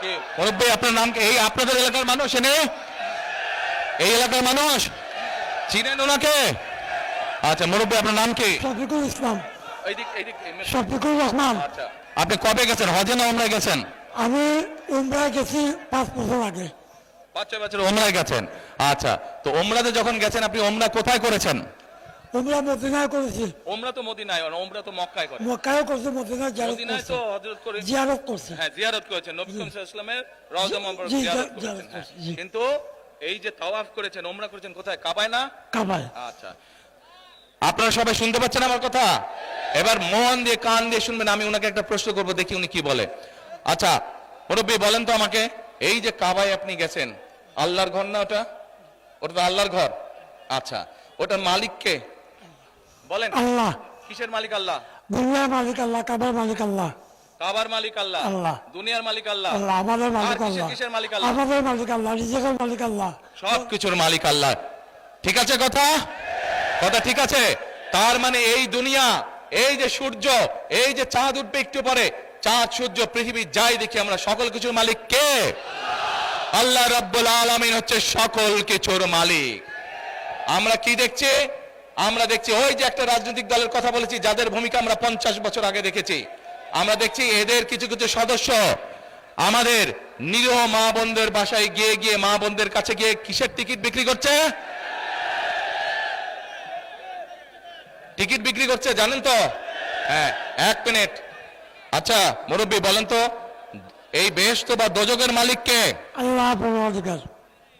কে? মুরব্বী আপনার নাম এই আপনাদের এলাকার মানুষ এনে? এই এলাকার মানুষ? চিনেন ওনাকে? আচ্ছা মুরব্বী আপনার নাম কি? শফিকুল ইসলাম। এইদিক এইদিক এমনি- শফিকুর রহমান। আচ্ছা। আপনি কবে গেছেন? হজে না ওমরায় গেছেন? আমি উমরায় গেছি পাঁচ বছর আগে। বাচ্চা বাচ্চা ওমরায় গেছেন। আচ্ছা তো ওমরাতে যখন গেছেন আপনি ওমরা কোথায় করেছেন? উমরা মদিনায় করেছি। ওমরা তো মদিনায় আর ওমরা তো মক্কায় করে। মক্কায়ও করছি মদিনায় জিয়ারত মদিনায় তো হযরত করে জিয়ারত করছি। হ্যাঁ জিয়ারত করেছেন নবী সাল্লাল্লাহু আলাইহি ওয়াসাল্লামের রওজা মুবারক জিয়ারত করেছেন। কিন্তু এই যে তাওয়াফ করেছেন ওমরা করেছেন কোথায়? কাবায় না? কাবায়। আচ্ছা। আপনারা সবাই শুনতে পাচ্ছেন আমার কথা? এবার মন দিয়ে কান দিয়ে শুনবেন আমি ওনাকে একটা প্রশ্ন করব দেখি উনি কি বলে। আচ্ছা মুরব্বী বলেন তো আমাকে এই যে কাবায় আপনি গেছেন আল্লাহর ঘর না ওটা? ওটা তো আল্লাহর ঘর। আচ্ছা ওটার মালিক কে? বলেন। আল্লাহ। কিসের মালিক আল্লাহ? দুনিয়ার মালিক আল্লাহ কাবার মালিক আল্লাহ। কাবার মালিক আল্লাহ। আল্লাহ। দুনিয়ার মালিক আল্লাহ। আল্লাহ আমাদের মালিক আল্লাহ। কিসের মালিক আল্লাহ? আমাদের মালিক আল্লাহ রিজেকের মালিক আল্লাহ। সব কিছুর মালিক আল্লাহ। ঠিক আছে কথা? কথা ঠিক আছে? তার মানে এই দুনিয়া এই যে সূর্য এই যে চাঁদ উঠবে একটু পরে চাঁদ সূর্য পৃথিবী যাই দেখি আমরা সকল কিছুর মালিক কে? আল্লাহ রাব্বুল আলামিন হচ্ছে সকল কিছুর মালিক। আমরা কি দেখছি? আমরা দেখছি ওই যে একটা রাজনৈতিক দলের কথা বলেছি যাদের ভূমিকা আমরা পঞ্চাশ বছর আগে দেখেছি। আমরা দেখছি এদের কিছু কিছু সদস্য আমাদের নিরীহ মা বোনদের বাসায় গিয়ে গিয়ে মা বোনদের কাছে গিয়ে কিসের টিকিট বিক্রি করছে? টিকিট বিক্রি করছে জানেন তো? হ্যাঁ এক মিনিট। আচ্ছা মুরব্বী বলেন তো এই বেহেশত বা দোজকের মালিককে আল্লাহ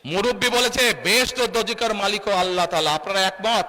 মুরব্বী বলেছে বেহেশত দোজকের মালিকও আল্লাহ তালা আপনারা একমত?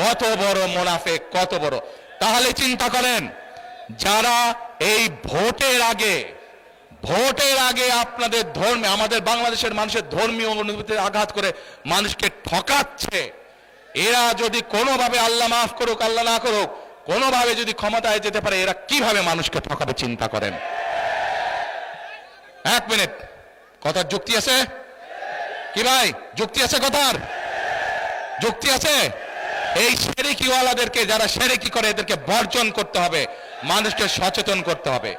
কত বড় মোনাফে কত বড়। তাহলে চিন্তা করেন, যারা এই ভোটের আগে ভোটের আগে আপনাদের ধর্মে, আমাদের বাংলাদেশের মানুষের ধর্মীয় অনুভূতিতে আঘাত করে মানুষকে ঠকাচ্ছে, এরা যদি কোনোভাবে আল্লাহ মাফ করুক, আল্লাহ না করুক, কোনোভাবে যদি ক্ষমতায় যেতে পারে, এরা কীভাবে মানুষকে ঠকাবে চিন্তা করেন? এক মিনিট। কথার যুক্তি আছে? কি ভাই? যুক্তি আছে কথার? যুক্তি আছে? এই সেরেকিওয়ালাদেরকে যারা সেরেকি করে এদেরকে বর্জন করতে হবে। মানুষকে সচেতন করতে হবে।